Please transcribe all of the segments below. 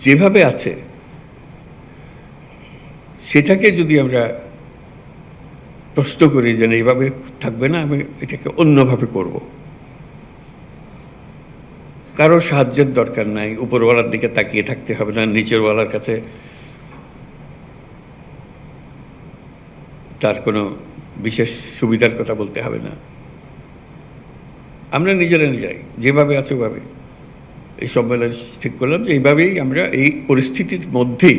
যেভাবে আছে সেটাকে যদি আমরা প্রশ্ন করি যে না, এইভাবে থাকবে না আমি এটাকে অন্যভাবে করব। কারও সাহায্যের দরকার নাই উপরওয়ালার দিকে তাকিয়ে থাকতে হবে না নিচেরওয়ালার কাছে তার কোনো বিশেষ সুবিধার কথা বলতে হবে না। আমরা নিজেরা নিজেরাই যেভাবে আছে ওভাবে। এই সম্মেলন ঠিক করলাম যে এইভাবেই আমরা এই পরিস্থিতির মধ্যেই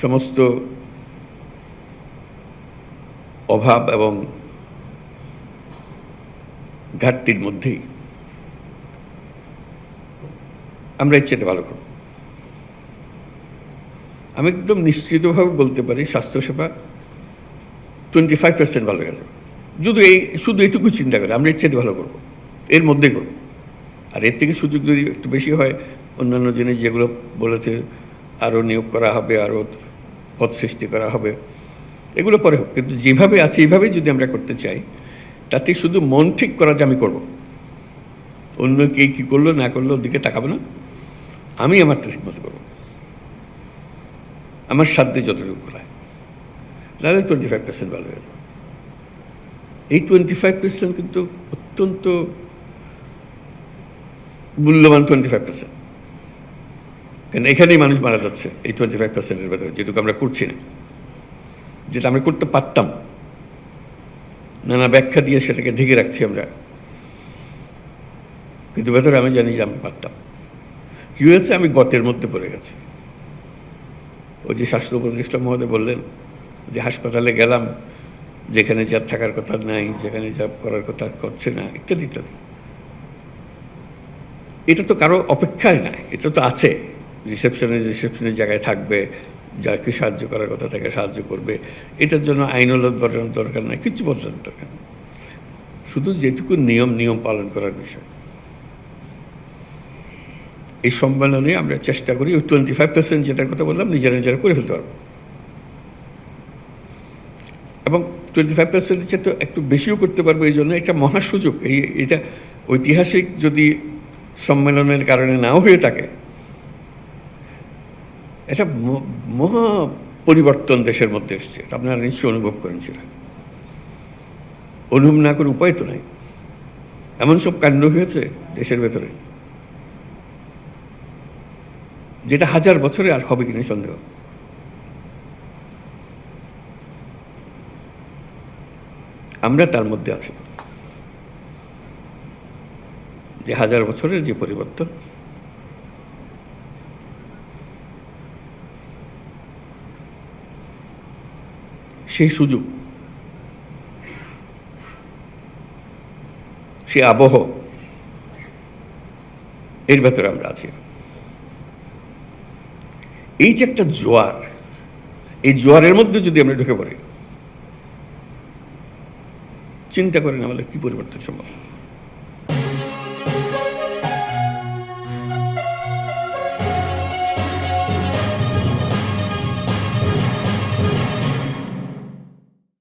সমস্ত অভাব এবং ঘাটতির মধ্যেই আমরা চেয়ে ভালো করব। আমি একদম নিশ্চিতভাবে বলতে পারি স্বাস্থ্যসেবা টোয়েন্টি ফাইভ পার্সেন্ট ভালো গেছে। শুধু এই, শুধু এইটুকু চিন্তা করে আমরা চেয়ে ভালো করব। এর মধ্যে করব। আর এর থেকে সুযোগ যদি একটু বেশি হয়, অন্যান্য জিনিস যেগুলো বলেছে আরও নিয়োগ করা হবে আরও পদ সৃষ্টি করা হবে, এগুলো পরে হোক। কিন্তু যেভাবে আছে এইভাবেই যদি আমরা করতে চাই, তাতে শুধু মন ঠিক করা যে আমি করব। অন্য কে কী করল, না করল ওদিকে তাকাবো না। আমি আমারটা ঠিক মতো করব। আমার সাধ্যে যতটুকু করা তাহলে টোয়েন্টি ফাইভ পার্সেন্ট ভালো হয়ে যাবে। এই টোয়েন্টি ফাইভ পার্সেন্ট কিন্তু অত্যন্ত মূল্যবান টোয়েন্টি ফাইভ পার্সেন্ট কেন এখানেই মানুষ মারা যাচ্ছে এই টোয়েন্টি ফাইভ পার্সেন্টের ভেতরে, যেটুকু আমরা করছি না। যেটা আমরা করতে পারতাম। নানা ব্যাখ্যা দিয়ে সেটাকে ঢেকে রাখছি আমরা। কিন্তু ভেতরে আমি জানি যে আমি পারতাম। কী হয়েছে? আমি গতের মধ্যে পড়ে গেছি। ওই যে স্বাস্থ্য উপদেষ্টা মহোদয় বললেন যে হাসপাতালে গেলাম, যেখানে যা থাকার কথা নাই, যেখানে যা করার কথা করছে না, ইত্যাদি ইত্যাদি। এটা তো কারও অপেক্ষায় না এটা তো আছে। রিসেপশনে রিসেপশনের জায়গায় থাকবে, যাকে সাহায্য করার কথা তাকে সাহায্য করবে। এটার জন্য আইনলত বদলানোর দরকার নাই কিচ্ছু বদলানোর দরকার নেই। শুধু যেটুকু নিয়ম নিয়ম পালন করার বিষয়। এই সম্মেলনে আমরা চেষ্টা করি, ওই টোয়েন্টি ফাইভ পার্সেন্ট যেটার কথা বললাম, নিজেরা নিজেরা করে ফেলতে পারব। এবং টোয়েন্টি ফাইভ পার্সেন্টের চেয়ে তো একটু বেশিও করতে পারব, এই জন্য একটা মহা সুযোগ। এই, এটা ঐতিহাসিক যদি সম্মেলনের কারণে নাও হয়ে থাকে। এটা মহা পরিবর্তন দেশের মধ্যে এসছে। আপনারা নিশ্চয়ই অনুভব করেন সেটা অনুভব না করে উপায় তো নাই। এমন সব কাণ্ড হয়েছে দেশের ভেতরে। যেটা হাজার বছরে আর হবে কিনা সন্দেহ। আমরা তার মধ্যে আছি। যে হাজার বছরের যে পরিবর্তন। সেই সুযোগ সে আবহ, এর ভেতরে আমরা আছি। এই যে একটা জোয়ার, এই জোয়ারের মধ্যে যদি আমরা ঢুকে পড়ি, চিন্তা করেন আমাদের কি পরিবর্তন সম্ভব?